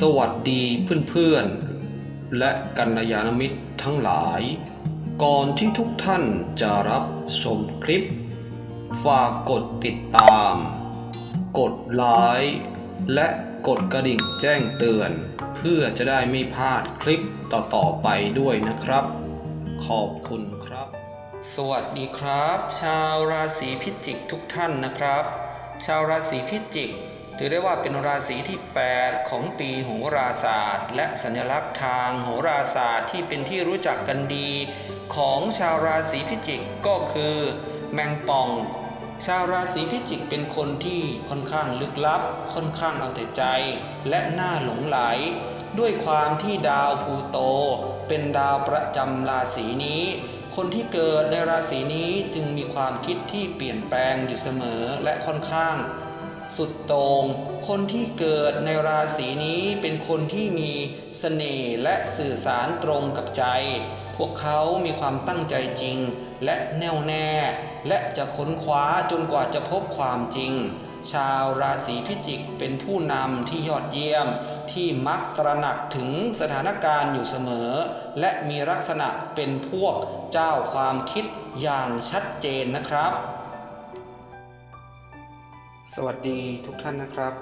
สวัสดีเพื่อนๆ และกัลยาณมิตรทั้งหลาย ก่อนที่ทุกท่านจะรับชมคลิป ฝากกดติดตาม กดไลค์และกดกระดิ่งแจ้งเตือน เพื่อจะได้ไม่พลาดคลิปต่อๆไปด้วยนะครับ ขอบคุณครับ สวัสดีครับ ชาวราศีพิจิกทุกท่านนะครับ ชาวราศีพิจิก ถือได้ว่าเป็นราศีที่ 8 ของปีโหราศาสตร์ และสัญลักษณ์ทางโหราศาสตร์ที่เป็นที่รู้จักกันดี ของชาวราศีพิจิกก็คือ แมงป่อง ชาวราศีพิจิกเป็นคนที่ค่อนข้างลึกลับ ค่อนข้างเอาแต่ใจ และน่าหลงไหล ด้วยความที่ดาวพูโต เป็นดาวประจำราศีนี้คนที่เกิดในราศีนี้จึงมีความคิดที่เปลี่ยนแปลงอยู่เสมอและค่อนข้าง สุดโตง่งคนที่เกิดในราศีนี้เป็นคนที่มีเสน่ห์และสื่อสารตรงกับใจ พวกเขามีความตั้งใจจริง และแน่วแน่ และจะค้นคว้าจนกว่าจะพบความจริง ชาวราศีพิจิกเป็นผู้นำที่ยอดเยี่ยม ที่มักตระหนักถึงสถานการณ์อยู่เสมอ และมีลักษณะเป็นพวกเจ้าความคิดอย่างชัดเจนนะครับ สวัสดีทุกท่านนะครับ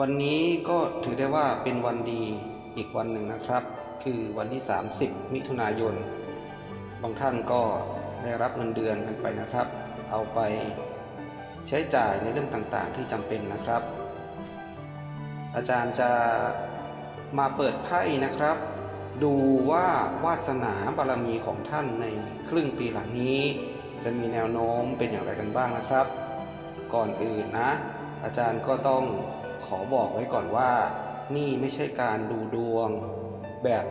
วันนี้ก็ถือได้ว่าเป็นวันดีอีกวันหนึ่งนะครับ คือวันที่ 30 มิถุนายน บางท่านก็ได้รับเงินเดือนกันไปนะครับ เอาไปใช้จ่ายในเรื่องต่างๆ ที่จำเป็นนะครับ อาจารย์จะมาเปิดไพ่นะครับ ดูว่าวาสนาบารมีของท่านในครึ่งปีหลังนี้ จะมีแนวโน้มเป็นอย่างไรกันบ้างนะครับ ก่อนอื่นนะ อาจารย์ก็ต้องขอบอกไว้ก่อนว่า นี่ไม่ใช่การดูดวง แบบ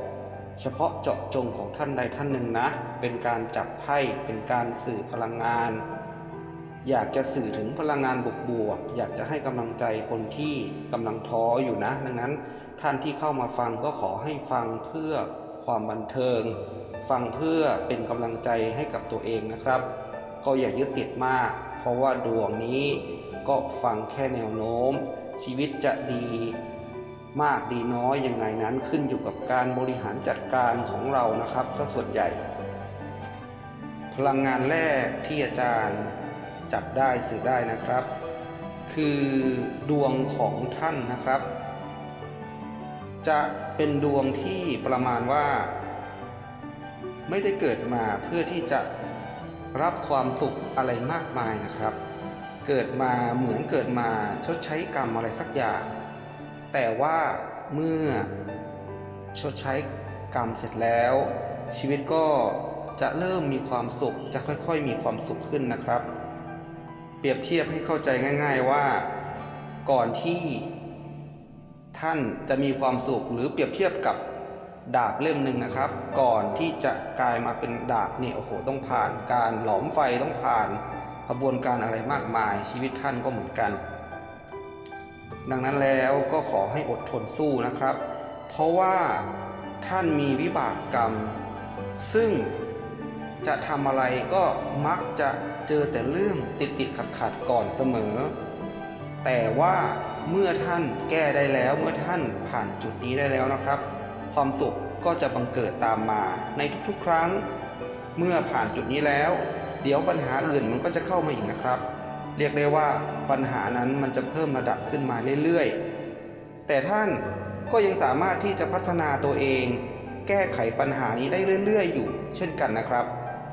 เฉพาะเจาะจงของท่านใดท่านหนึ่งนะ เป็นการจับไพ่เป็นการสื่อพลังงาน อยากจะสื่อถึงพลังงานบวกบวกๆอยากจะให้กำลังใจคนที่กำลังท้ออยู่นะ ดังนั้นท่านที่เข้ามาฟังก็ขอให้ฟังเพื่อความบันเทิง ฟังเพื่อเป็นกำลังใจให้กับตัวเองนะครับ ก็อย่ายึดติดมาก เพราะว่าดวงนี้ก็ฟังแค่แนวโน้ม ชีวิตจะดีมากดีน้อยยังไงนั้นขึ้นอยู่กับการบริหารจัดการของเรานะครับซะส่วนใหญ่ พลังงานแรกที่อาจารย์จับได้สื่อได้นะครับ คือดวงของท่านนะครับ จะเป็นดวงที่ประมาณว่า ไม่ได้เกิดมาเพื่อที่จะ รับความสุขอะไรมากมายนะครับ เกิดมาเหมือนเกิดมาชดใช้กรรมอะไรสักอย่าง แต่ว่าเมื่อชดใช้กรรมเสร็จแล้ว ชีวิตก็จะเริ่มมีความสุขจะค่อยๆ มีความสุขขึ้นนะครับ เปรียบเทียบให้เข้าใจง่าย ๆว่าก่อนที่ท่านจะมีความสุขหรือเปรียบเทียบกับ ดาบเล่มหนึ่งนะครับ ก่อนที่จะกลายมาเป็นดาบเนี่ยโอ้โหต้องผ่านการหลอมไฟต้องผ่านขบวนการอะไรมากมายชีวิตท่านก็เหมือนกัน ดังนั้นแล้วก็ขอให้อดทนสู้นะครับ เพราะว่าท่านมีวิบากกรรม ซึ่งจะทำอะไรก็มักจะเจอแต่เรื่องติดติดขัดขัดก่อนเสมอ แต่ว่าเมื่อท่านแก้ได้แล้วเมื่อท่านผ่านจุดนี้ได้แล้วนะครับ ความสุขก็จะบังเกิดตามมาในทุกๆครั้ง เมื่อผ่านจุดนี้แล้ว เดี๋ยวปัญหาอื่นมันก็จะเข้ามาอีกนะครับ เรียกได้ว่าปัญหานั้นมันจะเพิ่มระดับขึ้นมาเรื่อยๆ แต่ท่านก็ยังสามารถที่จะพัฒนาตัวเอง แก้ไขปัญหานี้ได้เรื่อยๆ อยู่ เช่นกันนะครับ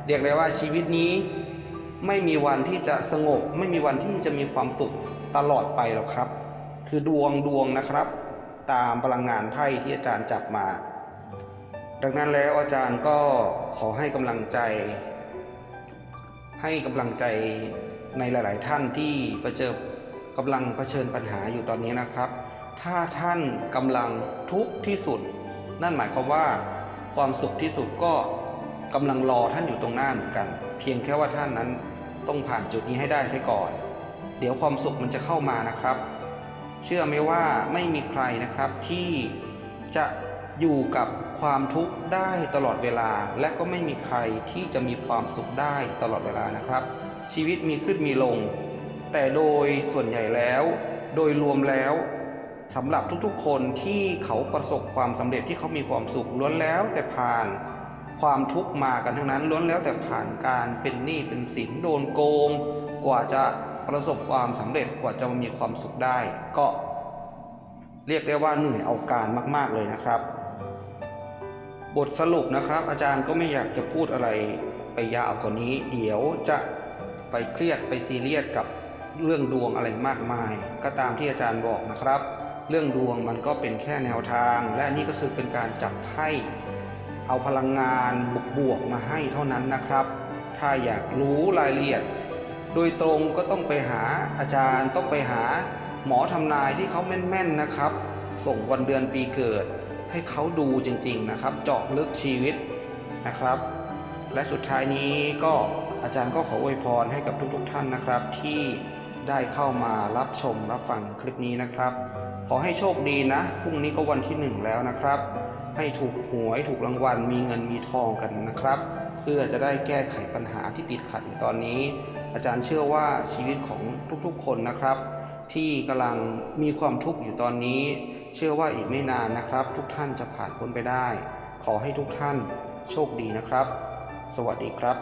เรียกได้ว่าชีวิตนี้ ไม่มีวันที่จะสงบ ไม่มีวันที่จะมีความสุขตลอดไปหรอกครับ คือดวงดวงนะครับ ตามพลังงานไพ่ที่อาจารย์จับมา ดังนั้นแล้วอาจารย์ก็ขอให้กำลังใจ ให้กำลังใจในหลาย ๆ ท่านที่ประเจอกำลังเผชิญปัญหาอยู่ตอนนี้นะครับ ถ้าท่านกำลังทุกข์ที่สุด นั่นหมายความว่าความสุขที่สุดก็กำลังรอท่านอยู่ตรงหน้าเหมือนกัน เพียงแค่ว่าท่านนั้นต้องผ่านจุดนี้ให้ได้ซะก่อน เดี๋ยวความสุขมันจะเข้ามานะครับ เชื่อไหมว่าไม่มีใครนะครับที่จะอยู่กับความทุกข์ได้ตลอดเวลา และก็ไม่มีใครที่จะมีความสุขได้ตลอดเวลานะครับ ชีวิตมีขึ้นมีลง แต่โดยส่วนใหญ่แล้ว โดยรวมแล้วสำหรับทุกๆ คนที่เขาประสบความสำเร็จที่เขามีความสุขล้วนแล้วแต่ผ่านความทุกข์มากันทั้งนั้นล้วนแล้วแต่ผ่านการเป็นหนี้เป็นสินโดนโกง กว่าจะ ประสบความสำเร็จกว่าจะมีความสุขได้ ก็เรียกได้ว่าเหนื่อยเอาการมาก ๆเลยนะครับ บทสรุปนะครับ อาจารย์ก็ไม่อยากจะพูดอะไรไปยาวกว่านี้ เดี๋ยวจะไปเครียดไปซีเรียสกับเรื่องดวงอะไรมากมาย ก็ตามที่อาจารย์บอกนะครับ เรื่องดวงมันก็เป็นแค่แนวทาง และนี่ก็คือเป็นการจับไพ่เอาพลังงานบวกๆมาให้เท่านั้นนะครับ ถ้าอยากรู้รายละเอียด โดยตรงก็ต้องไปหาอาจารย์ต้องไปหาหมอทำนายที่เขาแม่นๆนะครับ ส่งวันเดือนปีเกิด ให้เขาดูจริงๆนะครับ เจาะลึกชีวิตนะครับ และสุดท้ายนี้ก็อาจารย์ก็ขออวยพรให้กับทุกๆท่านนะครับ ที่ได้เข้ามารับชมรับฟังคลิปนี้นะครับ ขอให้โชคดีนะพรุ่งนี้ก็วันที่หนึ่งแล้วนะครับ ให้ถูกหวยถูกรางวัลมีเงินมีทองกันนะครับ พื่อจะได้แก้ไขปัญหาที่ติดขัดอยู่ตอนนี้ อาจารย์เชื่อว่าชีวิตของทุกๆคนนะครับ ที่กำลังมีความทุกข์อยู่ตอนนี้ เชื่อว่าอีกไม่นานนะครับ ทุกท่านจะผ่านพ้นไปได้ ขอให้ทุกท่านโชคดีนะครับ สวัสดีครับ